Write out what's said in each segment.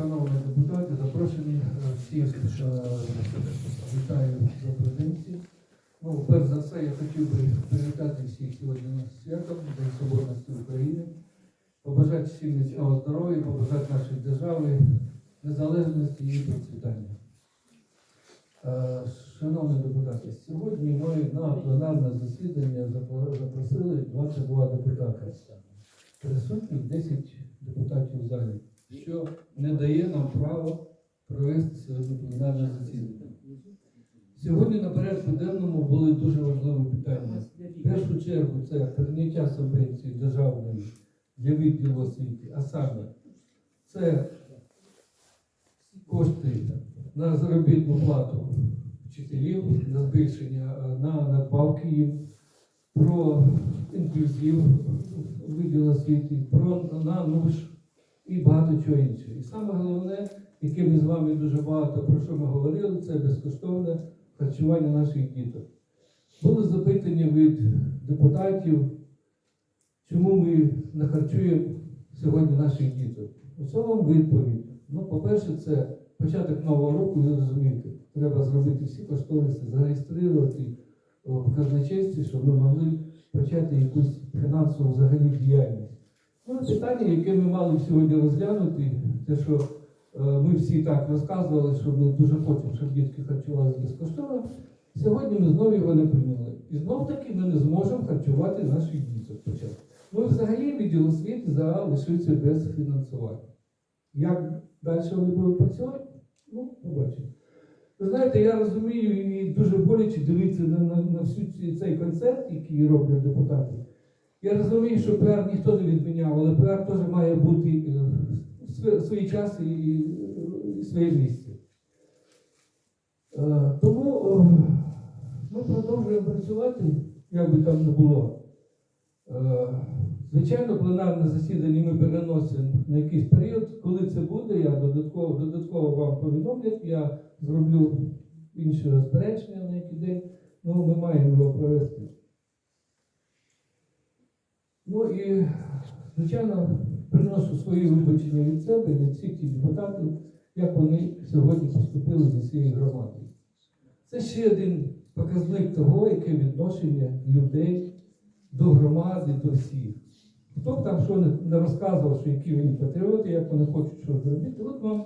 шановні депутати, запрошені е, всіх е, вітаю день всім. Ну, перш за все, я хотів би привітати всіх сьогодні на святом, День Соборності України, побажати всім міцного здоров'я, побажати нашій державі незалежності і процвітання. Е, Шановні депутати, сьогодні ми на пленарне засідання запросили 22 депутати. Присутніх 10 депутатів залі, що не дає нам права провести пленарне засідання. Сьогодні на порядку денному були дуже важливі питання. В першу чергу це прийняття субвенції державної для відділу освіти, а саме це кошти на заробітну плату вчителів, на збільшення, е, на надбавки їм, про інклюзив виділ освіти, про на НУШ і багато чого іншого. І саме головне, яке ми з вами дуже багато про що ми говорили, це безкоштовне харчування наших діток. Були запитання від депутатів, чому ми не харчуємо сьогодні наших діток. Оце вам відповідь. Ну, по-перше, це початок нового року, ви розумієте, треба зробити всі кошториси, зареєструвати в казначействі, щоб ми могли почати якусь фінансову взагалі діяльність. Ну, питання, яке ми мали сьогодні розглянути, те, що е, ми всі так розказували, що ми дуже хочемо, щоб дітки харчувалися безкоштовно. Сьогодні ми знову його не прийняли. І знов таки ми не зможемо харчувати наших діток спочатку. Ну взагалі відділ освіти зараз лишився без фінансування. Як далі вони будуть працювати? Ну, побачимо. Ви знаєте, я розумію і дуже боляче дивитися на, на, на всю цей концерт, який роблять депутати. Я розумію, що піар ніхто не відміняв, але піар теж має бути е, свій час і, своє місце. Е, Тому е, ми продовжуємо працювати, як би там не було. Звичайно, пленарне засідання ми переносимо на якийсь період. Коли це буде, я додатково, додатково вам повідомлять, я зроблю інше розпорядження на який день. Ну, ми маємо його провести. Ну і, звичайно, приношу свої вибачення від себе, від всіх тих депутатів, як вони сьогодні поступили до цієї громади. Це ще один показник того, яке відношення людей до громади, до всіх. Хто б там що не, розказував, що які вони патріоти, як вони хочуть щось зробити, от вам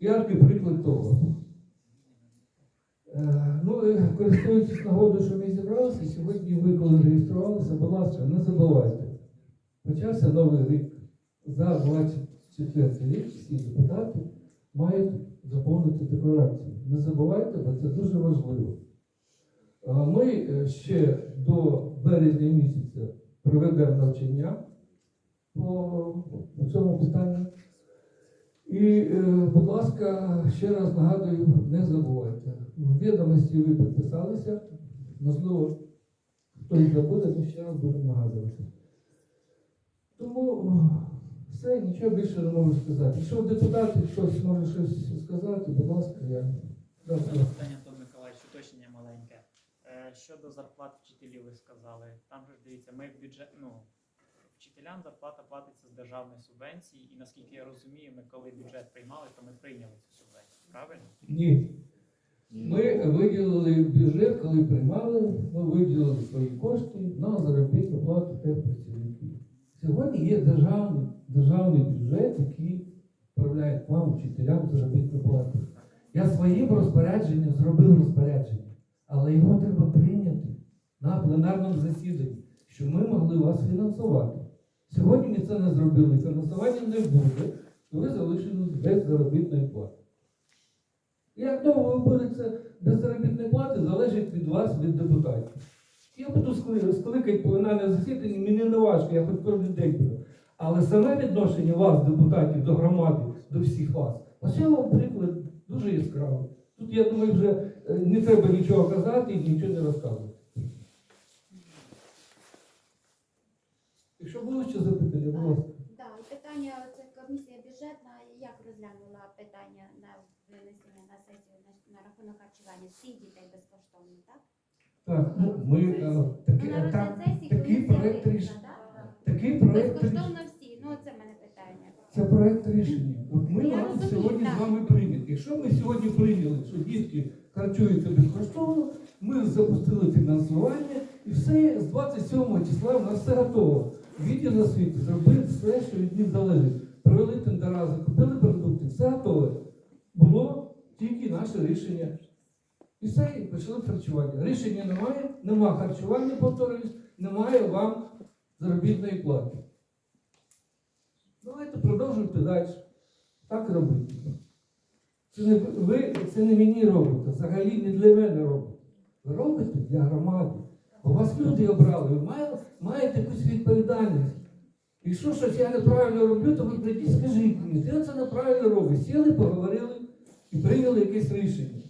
яркий приклад того. Е, ну, користуючись нагодою, що ми зібралися, сьогодні ви, коли реєструвалися, будь ласка, не забувайте. Почався новий рік. За 24 рік всі депутати мають заповнити декларацію. Не забувайте, бо це дуже важливо. Е, Ми е, ще до березня місяця проведемо навчання по цьому питанню. І, е, будь ласка, ще раз нагадую, не забувайте. В відомості ви підписалися, можливо, хтось забуде, ми ще раз будемо нагадувати. Тому все, нічого більше не можу сказати. Якщо депутати щось може щось сказати, будь ласка, я. Питання Антон Миколаївич, уточнення маленьке. Е, Щодо зарплат вчителів, ви сказали. Там же дивіться, ми в бюджет, ну, вчителям зарплата платиться з державної субвенції, і наскільки я розумію, ми коли бюджет приймали, то ми прийняли цю субвенцію. Правильно? Ні. Ми виділили бюджет, коли приймали, ми виділили свої кошти на заробітну плату тих працівників. Сьогодні є державний, державний бюджет, який управляє вам, вчителям, заробітну плату. Я своїм розпорядженням зробив розпорядження, але його треба прийняти на пленарному засіданні, щоб ми могли вас фінансувати. Сьогодні ми це не зробили, фінансування не буде, то ви залишились без заробітної плати. Як довго ви будете без заробітної плати, залежить від вас, від депутатів. Я буду скликати пленарне засідання, мені не важко, я хоч кожен день буду. Але саме відношення вас, депутатів, до громади, до всіх вас, ось я вам приклад дуже яскравий. Тут, я думаю, вже е, не треба нічого казати і нічого не розказувати. Якщо було ще запитання, будь ласка. Так, питання, це комісія бюджетна, як розглянула питання на винесення на сесію на, на рахунок харчування всіх дітей безкоштовно, так? Так, ну, ми е, такі, Ну, на так, розгляд сесії такий комісія проект вирішила, рішення. так? Такий проект рішення. Безкоштовно всі, ну це в мене питання. Це проект рішення. От ми Я маємо розумію, сьогодні так. з вами прийняти. Якщо ми сьогодні прийняли, що дітки харчуються безкоштовно, ми запустили фінансування і все з 27 числа у нас все готово. Відділ освіти зробив все, що від них залежить. Провели тендера, закупили продукти, все готове. Було тільки наше рішення. І все, і почали харчування. Рішення немає, нема харчування, повторююсь, немає вам заробітної плати. Давайте продовжуйте далі. Так робити. Це не ви, це не мені робите, взагалі не для мене робите. Ви робите для громади. Бо вас люди обрали, ви маєте, якусь відповідальність. Якщо щось я неправильно роблю, то ви прийдіть, скажіть мені, ти це неправильно робиш. Сіли, поговорили і прийняли якесь рішення.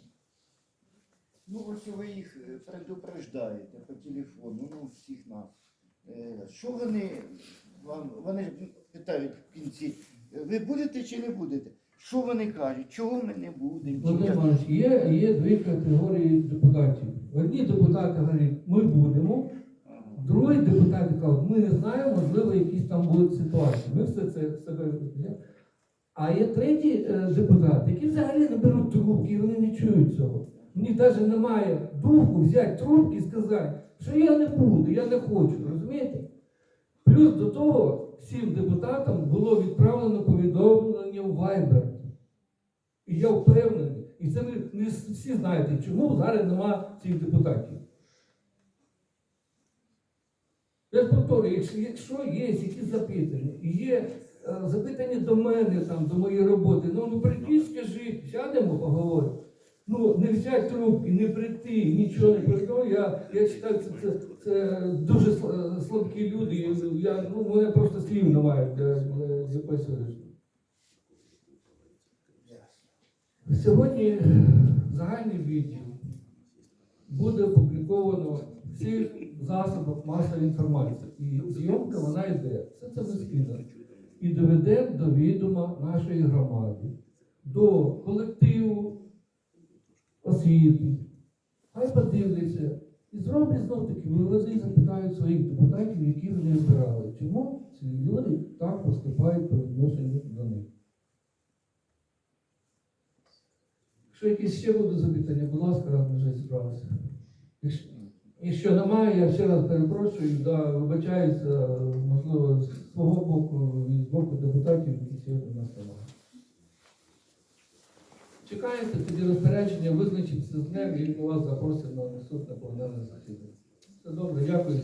Ну, ось ви їх е, предупреждаєте по телефону, ну, всіх нас. Е, Що вони вам, вони питають в кінці, ви будете чи не будете? Що вони кажуть? Чого ми не будемо? Є, є дві категорії депутатів. Одні депутати говорять, ми будемо, другі депутати кажуть, ми не знаємо, можливо, якісь там будуть ситуації. Ми все це себе. А є треті е, депутати, які взагалі не беруть трубки, і вони не чують цього. У них навіть немає духу взяти трубки і сказати, що я не буду, я не хочу, розумієте? Плюс до того всім депутатам було відправлено повідомлення в Viber. І я впевнений, і це ви не всі знаєте, чому зараз нема цих депутатів. Я повторюю, якщо, якщо є якісь запитання, і є е, запитання до мене, там, до моєї роботи, ну, ну прийдіть, скажіть, сядемо, поговоримо. Ну, не взяти трубки, не прийти, нічого не прийти. Я, я вважаю, це, це, це дуже слабкі люди. Я, ну, мене просто слів немає для, для, вирішення. Сьогодні загальний відділ буде опубліковано всіх засобах масової інформації. І зйомка вона йде. Все це скинули. І доведе до відома нашої громади, до колективу освіти. Хай подивляться. І зроблять знов таки виводи і запитають своїх депутатів, які вони обирали. Чому ці люди так поступають по відношенню до них? Якщо якісь ще будуть запитання, будь ласка, раз вже зібралися. Якщо- немає, я ще раз перепрошую, да, вибачаюся, можливо, з свого боку і з боку депутатів, які сьогодні нас. Чекаєте тоді розпорядження, визначиться з днем і у вас запросить на наступне пленарне засідання. Все добре, дякую.